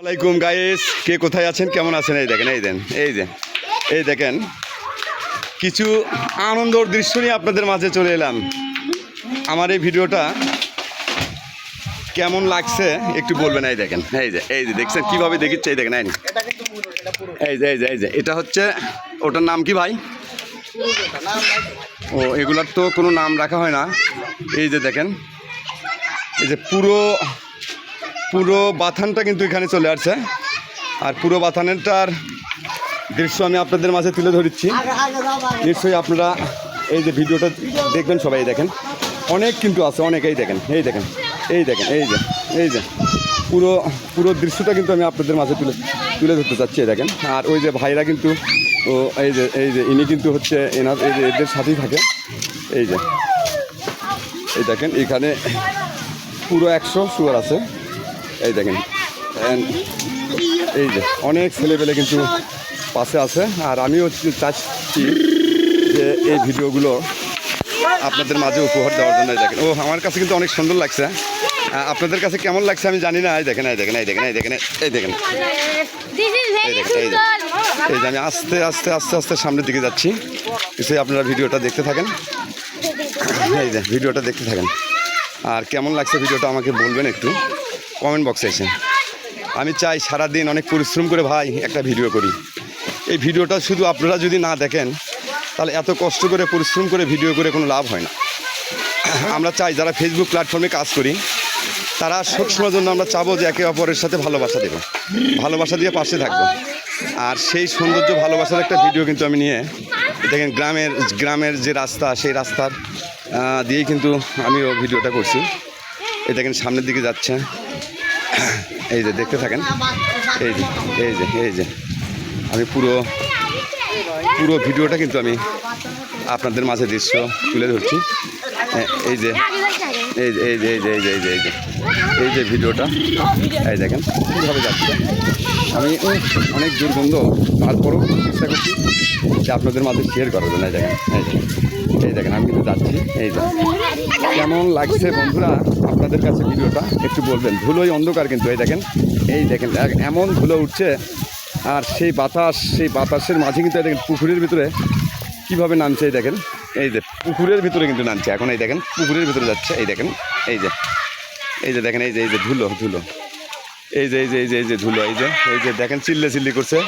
ওয়ালাইকুম গাইস কে কোথায় আছেন? কেমন আছেন? এই দেখেন, এই দেন, এই যে এই দেখেন। কিছু আনন্দর দৃশ্য নিয়ে আপনাদের মাঝে চলে এলাম। আমার এই ভিডিওটা কেমন লাগছে একটু বলবেন, এই দেখেন, এই যে এই যে, দেখছেন কীভাবে দেখিচ্ছে? এই দেখেন, এই এই যে এই যে এই যে, এটা হচ্ছে, ওটার নাম কি ভাই? ও, এগুলার তো কোনো নাম রাখা হয় না। এই যে দেখেন, এই যে পুরো পুরো বাথানটা কিন্তু এখানে চলে আসছে। আর পুরো বাথানেরটার দৃশ্য আমি আপনাদের মাঝে তুলে ধরছি নিশ্চয়ই আপনারা এই যে ভিডিওটা দেখবেন, সবাই দেখেন। অনেক কিন্তু আছে অনেকেই দেখেন, এই দেখেন এই দেখেন, এই যে এই যে। পুরো পুরো দৃশ্যটা কিন্তু আমি আপনাদের মাঝে তুলে তুলে ধরতে চাচ্ছি দেখেন। আর ওই যে ভাইরা কিন্তু, ও, এই যে এই যে, ইনি কিন্তু হচ্ছে এনার, এই যে, এদের সাথেই থাকে। এই যে, এই দেখেন, এখানে পুরো একশো শুয়ার আছে। এই দেখেন। এই যে অনেক ছেলেপেলে কিন্তু পাশে আছে। আর আমিও চাচ্ছি যে এই ভিডিওগুলো আপনাদের মাঝে উপহার দেওয়ার জন্য এই দেখেন। ও আমার কাছে কিন্তু অনেক সুন্দর লাগছে। আপনাদের কাছে কেমন লাগছে আমি জানি না। এই দেখেন এই দেখেন এই দেখেন এই দেখেন এই দেখেন। এই দেখেন, এই যে। এই যে আমি আস্তে আস্তে আস্তে আস্তে সামনের দিকে যাচ্ছি। নিশ্চয়ই আপনারা ভিডিওটা দেখতে থাকেন। এই যে ভিডিওটা দেখতে থাকেন। আর কেমন লাগছে ভিডিওটা আমাকে বলবেন একটু? কমেন্ট বক্সে এসে। আমি চাই সারাদিন অনেক পরিশ্রম করে ভাই একটা ভিডিও করি। এই ভিডিওটা শুধু আপনারা যদি না দেখেন, তাহলে এত কষ্ট করে পরিশ্রম করে ভিডিও করে কোনো লাভ হয় না। আমরা চাই যারা ফেসবুক প্ল্যাটফর্মে কাজ করি, তারা সবসময়ের জন্য আমরা চাবো যে একে অপরের সাথে ভালোবাসা দেবো। ভালোবাসা দিয়ে পাশে থাকব। আর সেই সৌন্দর্য, ভালোবাসার একটা ভিডিও কিন্তু আমি নিয়ে, দেখেন গ্রামের গ্রামের যে রাস্তা, সেই রাস্তার দিয়েই কিন্তু আমিও ভিডিওটা করছি। এই দেখেন সামনের দিকে যাচ্ছে। এই যে, দেখতে থাকেন? এই যে এই যে এই যে। আমি পুরো পুরো ভিডিওটা কিন্তু আমি আপনাদের মাঝে দৃশ্য তুলে ধরছি। এই যে এই এই এই যে এই যে এই যে এই যে এই যে ভিডিওটা। এই দেখেন, কীভাবে যাচ্ছে। আমি অনেক দুর্গন্ধ তারপরেও চেষ্টা করছি যে আপনাদের মাঝে শেয়ার করার জন্য। এই দেখেন এই দেখেন এই দেখেন, আমি কিন্তু যাচ্ছি। এই যে, কেমন লাগছে বন্ধুরা আপনাদের কাছে ভিডিওটা? একটু বলবেন ধুলোই অন্ধকার কিন্তু, এই দেখেন এই দেখেন এমন ধুলো উঠছে। আর সেই বাতাস, সেই বাতাসের মাঝে কিন্তু দেখেন, পুকুরের ভিতরে কীভাবে নামছে এই দেখেন, এই যে পুকুরের ভিতরে কিন্তু নামছে, এখন এই দেখেন, পুকুরের ভিতরে যাচ্ছে, এই দেখেন, এই যে এই যে দেখেন, এই যে এই যে ধুলো ধুলো, এই যে এই যে এই যে এই যে ধুলো, এই যে এই যে দেখেন, চিল্লে চিল্লি করছে,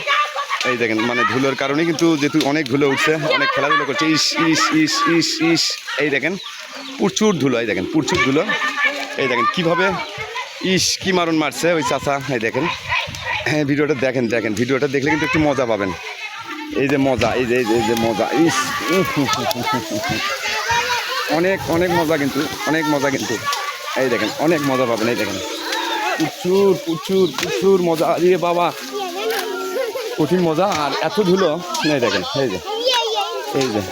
এই দেখেন মানে ধুলোর কারণে কিন্তু যেহেতু অনেক ধুলো উঠছে, অনেক খেলাধুলো করছে, ইস ইস ইস ইস ইস, এই দেখেন, প্রচুর ধুলো, এই দেখেন, প্রচুর ধুলো, এই দেখেন, কীভাবে, ইস, কি মারণ মারছে ওই চাচা, এই দেখেন হ্যাঁ ভিডিওটা দেখেন দেখেন, ভিডিওটা দেখলে কিন্তু একটু মজা পাবেন। এই যে মজা, এই যে এই যে যে মজা। ইস। অনেক অনেক মজা কিন্তু, অনেক মজা কিন্তু। এই দেখেন, অনেক মজা পাবেন, এই দেখেন। প্রচুর প্রচুর প্রচুর মজা। ইয়ে বাবা, কঠিন মজা, আর এত ধুলো। এই দেখেন, এই যে এই যে।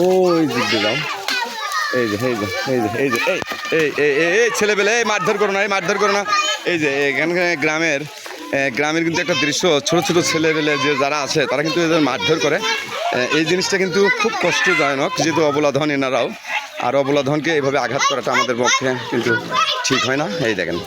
ওই দিয়ে এই যে এই যে এই যে এই যে, এই এই এই এই এই ছেলেবেলে মারধর করো না, এই মারধর করো না। এই যে এখানে গ্রামের গ্রামের কিন্তু একটা দৃশ্য, ছোট ছোট ছেলেবেলে যে যারা আছে, তারা কিন্তু এদের মারধর করে। এই জিনিসটা কিন্তু খুব কষ্টদায়ক, যেহেতু অবলাধন এনারাও। আর অবলাধনকে এইভাবে আঘাত করাটা আমাদের পক্ষে কিন্তু ঠিক হয় না। এই দেখেন।